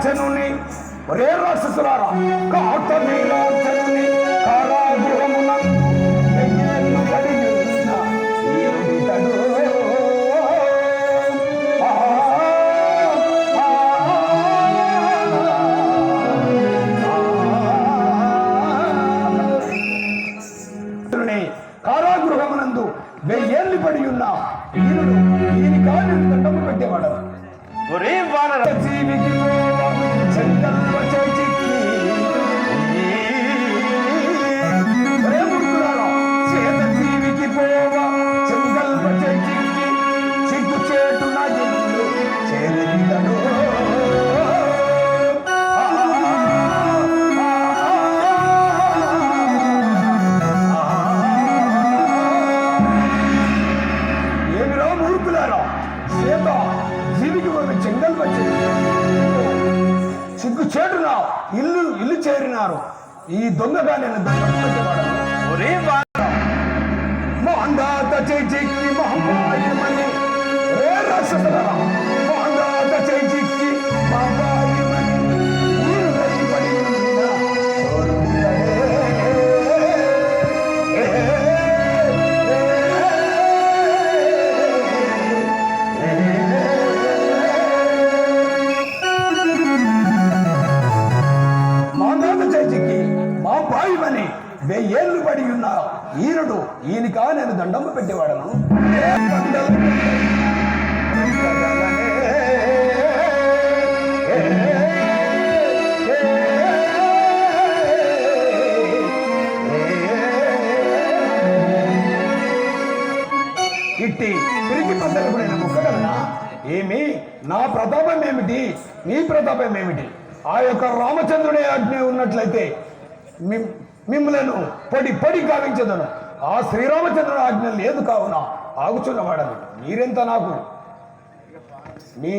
వీరార్జునుని ఒరే రాక్షసులారా కాట వీరార్జునుని కారాగృహమున కారాగృహమునందు వెయ్యేళ్ళు పడి ఉన్న ఈయనుడు ఈయన కాని దండము పెట్టేవాడు ఒరే వానర జీవికి చేత జీవికి పోవ ఏమిరా మూర్ఖులారా? సీత జీవికి చెంగల్ వచ్చింది చేటున ఇల్లు ఇల్లు చేరినారు. ఈ దొంగగా నేను ఒరే వానర మోహందాత చేజిక్కి మహమ్మాయమని ఏ రాక్షసులారా వెయ్యేళ్ళు పడి ఉన్న ఈనుడు ఈయనకా నేను దండమ్మ పెట్టేవాడను. ఇట్టి తిరిగి పంటలకు నేను మొక్కగలనా? ఏమి? నా ప్రతాపం ఏమిటి నీ ప్రతాపం ఏమిటి ఆ యొక్క రామచంద్రుడే ఆజ్ఞ ఉన్నట్లయితే మిమ్మలను పడి పడి కావించదను ఆ శ్రీరామచంద్రుని ఆజ్ఞ లేదు కావున? ఆగుచున్నవాడను మీరెంత నాకు? మీ